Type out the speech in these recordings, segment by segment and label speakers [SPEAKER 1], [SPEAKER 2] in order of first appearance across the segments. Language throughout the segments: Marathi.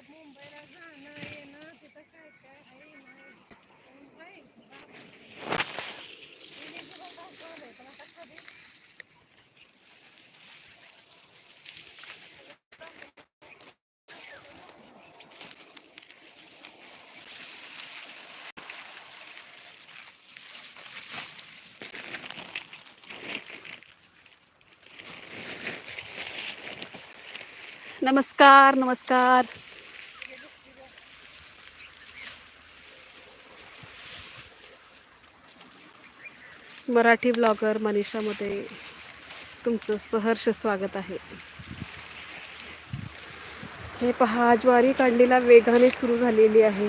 [SPEAKER 1] मुंबईला जाणं येणं तिथं काय काय आहे पण आता कधी
[SPEAKER 2] नमस्कार नमस्कार. मराठी ब्लॉगर मनीषामध्ये तुमचं सहर्ष स्वागत आहे. हे पहा ज्वारी काढणीला वेगाने सुरू झालेली आहे.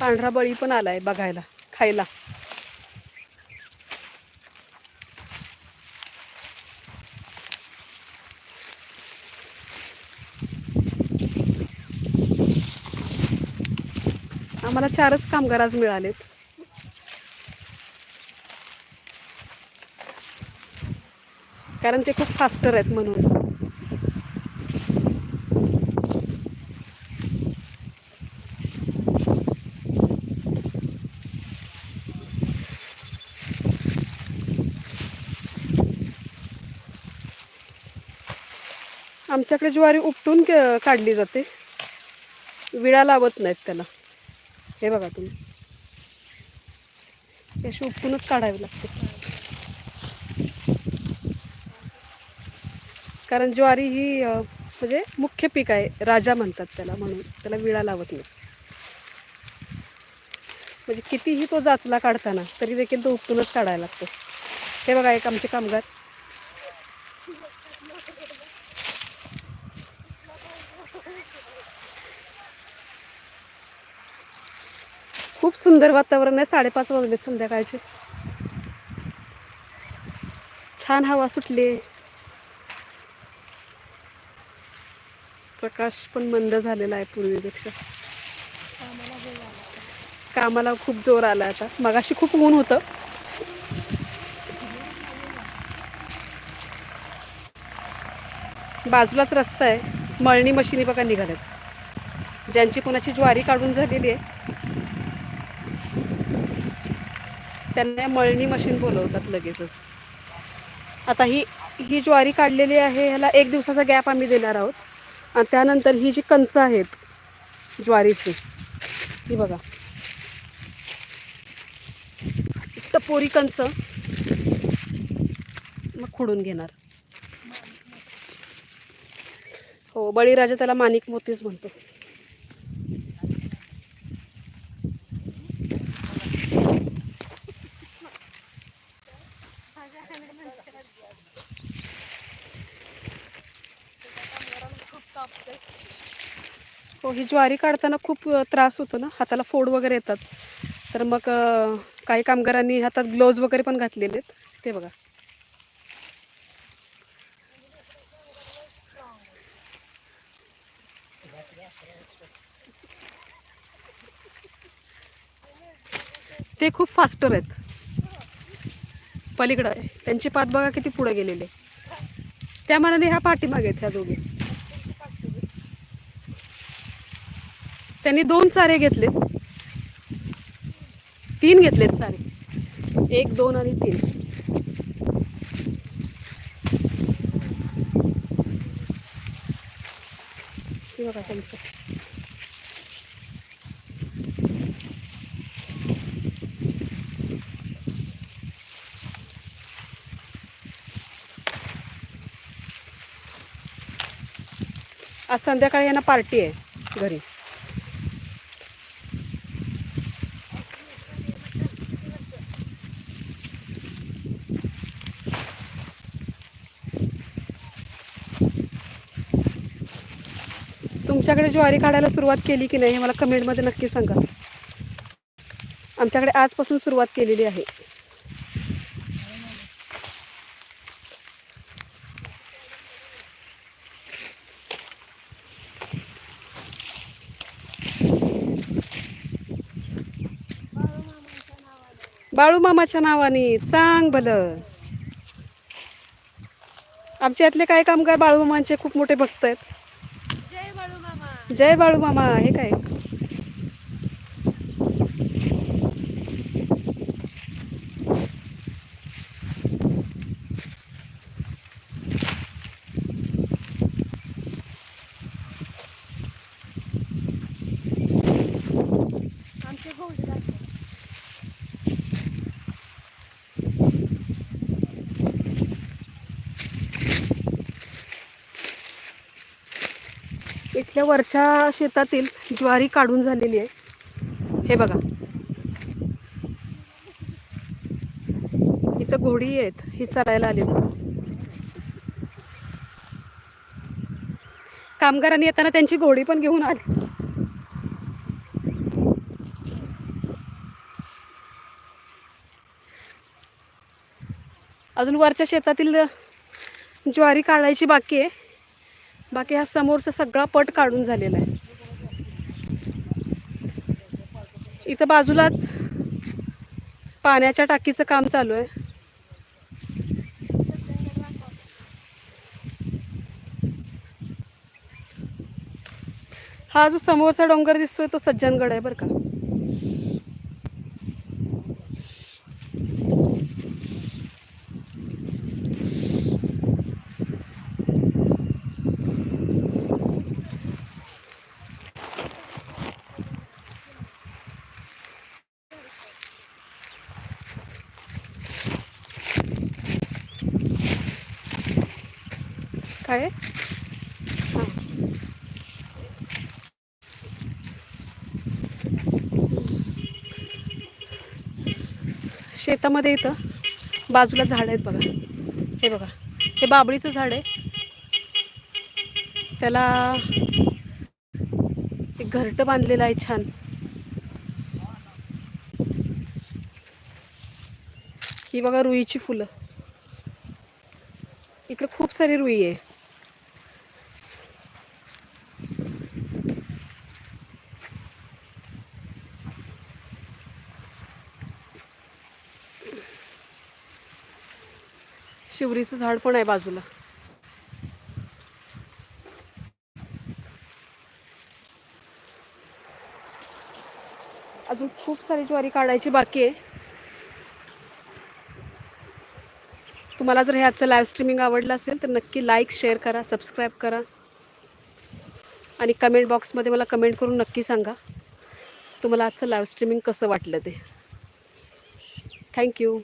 [SPEAKER 2] पांढरा बळी पण आलाय बघायला खायला. आम्हाला चारच कामगार आज मिळालेत. कारण ते खूप फास्टर आहेत म्हणून. आमच्याकडे ज्वारी उपटून क- काढली जाते. विळा लावत नाहीत त्याला. हे बघा तुम्ही. अशी उपटूनच काढावी लागते. कारण ज्वारी ही म्हणजे मुख्य पीक आहे. राजा म्हणतात त्याला म्हणून. त्याला विळा लावत नाही म्हणजे कितीही तो जाचला काढताना तरी देखील तो उपटूनच काढायला लागतो. हे बघा एक आमचे कामगार. खूप सुंदर वातावरण आहे. साडेपाच वाजले संध्याकाळचे. छान हवा सुटली. प्रकाश पण मंद झालेला आहे पूर्वीपेक्षा.
[SPEAKER 1] कामाला
[SPEAKER 2] खूप जोर आला आता. मगाशी खूप ऊन होतं. बाजूलाच रस्ता आहे. मळणी मशिनी बघा निघाल्यात. ज्यांची कोणाची ज्वारी काढून झालेली आहे त्यांना मळणी मशीन बोलवतात लगेचच. आता ही ही ज्वारी काढलेली आहे ह्याला एक दिवसाचा गॅप आम्ही देणार आहोत. आणि त्यानंतर ही जी कणसं आहेत ज्वारीची ही बघा. टपोरी कंस मग खुडून घेणार. हो बळीराजा त्याला माणिक मोतीच म्हणतो. हो ही ज्वारी काढताना खूप त्रास होतो ना? हाताला फोड वगैरे येतात. तर मग काही कामगारांनी हातात ग्लोव्ज वगैरे पण घातलेले आहेत. ते बघा. ते खूप फास्टर आहेत. पलीकडं त्यांची पात बघा किती पुढे गेलेले त्या मनाने ह्या पाठीमागे आहेत ह्या दोघी. त्यांनी दोन सारे घेतलेत. तीन घेतलेत सारे. एक दोन आणि तीन. बघा त्यांचं. आज संध्याकाळी यांना पार्टी आहे घरी. तुमच्याकडे ज्वारी काढायला सुरुवात केली की नाही हे मला कमेंटमध्ये नक्की सांगा. आमच्याकडे आजपासून सुरुवात केलेली आहे. बाळू मामाच्या नावाने चांग भलं आमच्या यातले काय कामगार बाळू मामांचे खूप मोठे भक्त आहेत.
[SPEAKER 1] जय बाळू मामा
[SPEAKER 2] हे काय? इथल्या वरच्या शेतातील ज्वारी काढून झालेली आहे. हे बघा. इथं घोडी आहेत ही चरायला आली कामगारांनी येताना त्यांची घोडी पण घेऊन आली. अजून वरच्या शेतातील ज्वारी काढायची बाकी आहे. बाकी हा समोरचा सगळा पट काढून झालेला आहे. इथं बाजूलाच पाण्याच्या टाकीचं काम चालू आहे. हा जो समोरचा डोंगर दिसतोय तो सज्जनगड आहे बरं का. आहे? शेतामध्ये इथं बाजूला झाड आहेत बघा. हे बघा. हे बाबळीचं झाड आहे. त्याला एक घरटं बांधलेलं आहे छान. ही बघा रुईची फुलं. इकडे खूप सारी रुई आहे. शिवरीचं झाड पण आहे बाजूला. अजून खूप सारी ज्वारी काढायची बाकी आहे. तुम्हाला जर हे आजचं लाईव्ह स्ट्रीमिंग आवडलं असेल तर नक्की लाईक शेअर करा सबस्क्राईब करा. आणि कमेंट बॉक्समध्ये मला कमेंट करून नक्की सांगा तुम्हाला आजचं लाईव्ह स्ट्रीमिंग कसं वाटलं ते. थँक्यू